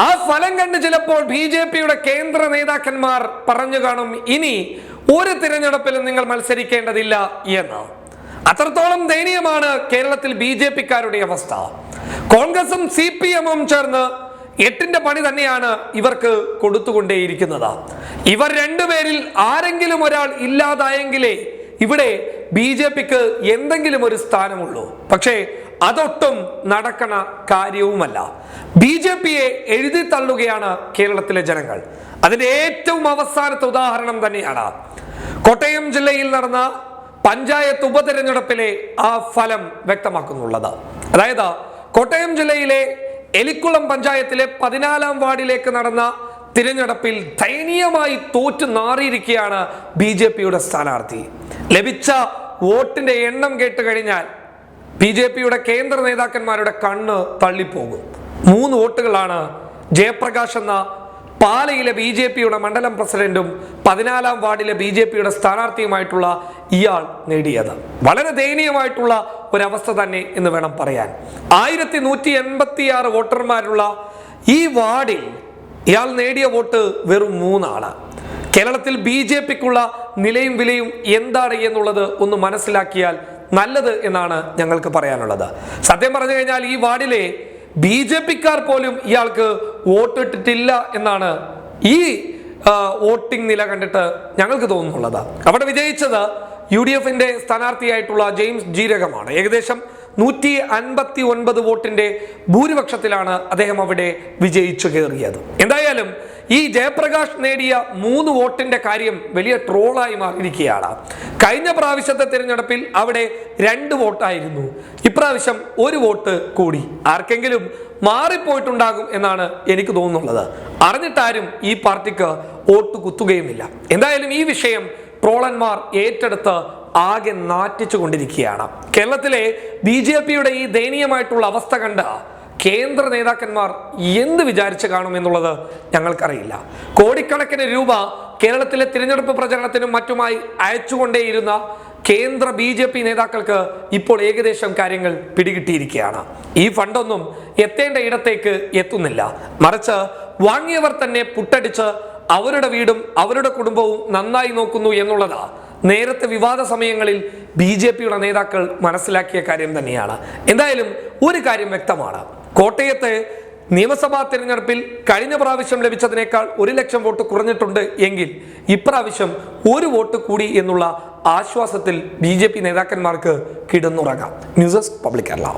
ആ ഫലം കണ്ട് ചിലപ്പോൾ ബി ജെ പിയുടെ കേന്ദ്ര നേതാക്കന്മാർ പറഞ്ഞു കാണും ഇനി ഒരു തിരഞ്ഞെടുപ്പിലും നിങ്ങൾ മത്സരിക്കേണ്ടതില്ല എന്ന്. അത്രത്തോളം ദയനീയമാണ് കേരളത്തിൽ ബി ജെ പിക്കാരുടെ അവസ്ഥ. കോൺഗ്രസും സി പി എമ്മും ചേർന്ന് എട്ടിന്റെ പണി തന്നെയാണ് ഇവർക്ക് കൊടുത്തുകൊണ്ടേയിരിക്കുന്നത്. ഇവർ രണ്ടുപേരിൽ ആരെങ്കിലും ഒരാൾ ഇല്ലാതായെങ്കിലേ ഇവിടെ ബി ജെ പിക്ക് എന്തെങ്കിലും ഒരു സ്ഥാനമുള്ളൂ. പക്ഷേ അതൊട്ടും നടക്കണ കാര്യവുമല്ല. ബി ജെ പിയെ എഴുതി തള്ളുകയാണ് കേരളത്തിലെ ജനങ്ങൾ. അതിന്റെ ഏറ്റവും അവസാനത്തെ ഉദാഹരണം തന്നെയാണ്. കോട്ടയം ജില്ലയിൽ നടന്ന പഞ്ചായത്ത് ഉപതെരഞ്ഞെടുപ്പിലെ ആ ഫലം വ്യക്തമാക്കുന്നുള്ളത്. അതായത് കോട്ടയം ജില്ലയിലെ എലിക്കുളം പഞ്ചായത്തിലെ പതിനാലാം വാർഡിലേക്ക് നടന്ന തിരഞ്ഞെടുപ്പിൽ ദയനീയമായി തോറ്റു നാറിയിരിക്കുകയാണ് ബി ജെ പിയുടെ സ്ഥാനാർത്ഥി. ലഭിച്ച വോട്ടിന്റെ എണ്ണം കേട്ട് കഴിഞ്ഞാൽ ബി ജെ പിയുടെ കേന്ദ്ര നേതാക്കന്മാരുടെ കണ്ണ് തള്ളിപ്പോകും. മൂന്ന് വോട്ടുകളാണ് ജയപ്രകാശ് എന്ന പാലയിലെ ബി ജെ പിയുടെ മണ്ഡലം പ്രസിഡന്റും പതിനാലാം വാർഡിലെ ബി ജെ പിയുടെ സ്ഥാനാർത്ഥിയുമായിട്ടുള്ള ഇയാൾ നേടിയത്. വളരെ ദയനീയമായിട്ടുള്ള ഒരവസ്ഥ തന്നെ എന്ന് വേണം പറയാൻ. ആയിരത്തി നൂറ്റി എൺപത്തി ആറ് വോട്ടർമാരുള്ള ഈ വാർഡിൽ ഇയാൾ നേടിയ വോട്ട് വെറും മൂന്നാണ്. കേരളത്തിൽ ബി ജെ പിക്കുള്ള നിലയും വിലയും എന്താണ് എന്നുള്ളത് ഒന്ന് മനസ്സിലാക്കിയാൽ നല്ലത് എന്നാണ് ഞങ്ങൾക്ക് പറയാനുള്ളത്. സത്യം പറഞ്ഞു കഴിഞ്ഞാൽ ഈ വാർഡിലെ ബി ജെ പിക്കാർ പോലും ഇയാൾക്ക് വോട്ടിട്ടിട്ടില്ല എന്നാണ് ഈ വോട്ടിംഗ് നില കണ്ടിട്ട് ഞങ്ങൾക്ക് തോന്നുന്നുള്ളത്. അവിടെ വിജയിച്ചത് യു ഡി എഫിന്റെ സ്ഥാനാർത്ഥിയായിട്ടുള്ള ജെയിംസ് ജീരകമാണ്. ഏകദേശം നൂറ്റി അൻപത്തി ഒൻപത് വോട്ടിന്റെ ഭൂരിപക്ഷത്തിലാണ് അദ്ദേഹം അവിടെ വിജയിച്ചു കയറിയത്. എന്തായാലും ഈ ജയപ്രകാശ് നേടിയ മൂന്ന് വോട്ടിന്റെ കാര്യം വലിയ ട്രോളായി മാറിയിരിക്കുകയാണ്. കഴിഞ്ഞ പ്രാവശ്യത്തെ തിരഞ്ഞെടുപ്പിൽ അവിടെ രണ്ട് വോട്ടായിരുന്നു. ഇപ്രാവശ്യം ഒരു വോട്ട് കൂടി. ആർക്കെങ്കിലും മാറിപ്പോയിട്ടുണ്ടാകും എന്നാണ് എനിക്ക് തോന്നുന്നുള്ളത്. അറിഞ്ഞിട്ടാരും ഈ പാർട്ടിക്ക് വോട്ട് കുത്തുകയുമില്ല. എന്തായാലും ഈ വിഷയം ട്രോളന്മാർ ഏറ്റെടുത്ത് ആകെ നാറ്റിച്ചു കൊണ്ടിരിക്കുകയാണ് കേരളത്തിലെ ബി ജെ പിയുടെ ഈ ദയനീയമായിട്ടുള്ള അവസ്ഥ കണ്ട് കേന്ദ്ര നേതാക്കന്മാർ എന്ത് വിചാരിച്ചു കാണും എന്നുള്ളത് ഞങ്ങൾക്കറിയില്ല. കോടിക്കണക്കിന് രൂപ കേരളത്തിലെ തിരഞ്ഞെടുപ്പ് പ്രചരണത്തിനും മറ്റുമായി അയച്ചുകൊണ്ടേയിരുന്ന കേന്ദ്ര ബി ജെ പി നേതാക്കൾക്ക് ഇപ്പോൾ ഏകദേശം കാര്യങ്ങൾ പിടികിട്ടിയിരിക്കുകയാണ്. ഈ ഫണ്ടൊന്നും എത്തേണ്ട ഇടത്തേക്ക് എത്തുന്നില്ല. മറിച്ച് വാങ്ങിയവർ തന്നെ പുട്ടടിച്ച് അവരുടെ വീടും അവരുടെ കുടുംബവും നന്നായി നോക്കുന്നു എന്നുള്ളതാ നേരത്തെ വിവാദ സമയങ്ങളിൽ ബി ജെ പിയുടെ നേതാക്കൾ മനസ്സിലാക്കിയ കാര്യം തന്നെയാണ്. എന്തായാലും ഒരു കാര്യം വ്യക്തമാണ്. കോട്ടയത്തെ നിയമസഭാ തിരഞ്ഞെടുപ്പിൽ കഴിഞ്ഞ പ്രാവശ്യം ലഭിച്ചതിനേക്കാൾ ഒരു ലക്ഷം വോട്ട് കുറഞ്ഞിട്ടുണ്ട് എങ്കിൽ ഇപ്രാവശ്യം ഒരു വോട്ട് കൂടി എന്നുള്ള ആശ്വാസത്തിൽ ബി നേതാക്കന്മാർക്ക് കിടന്നുറങ്ങാം. News desk public Kerala.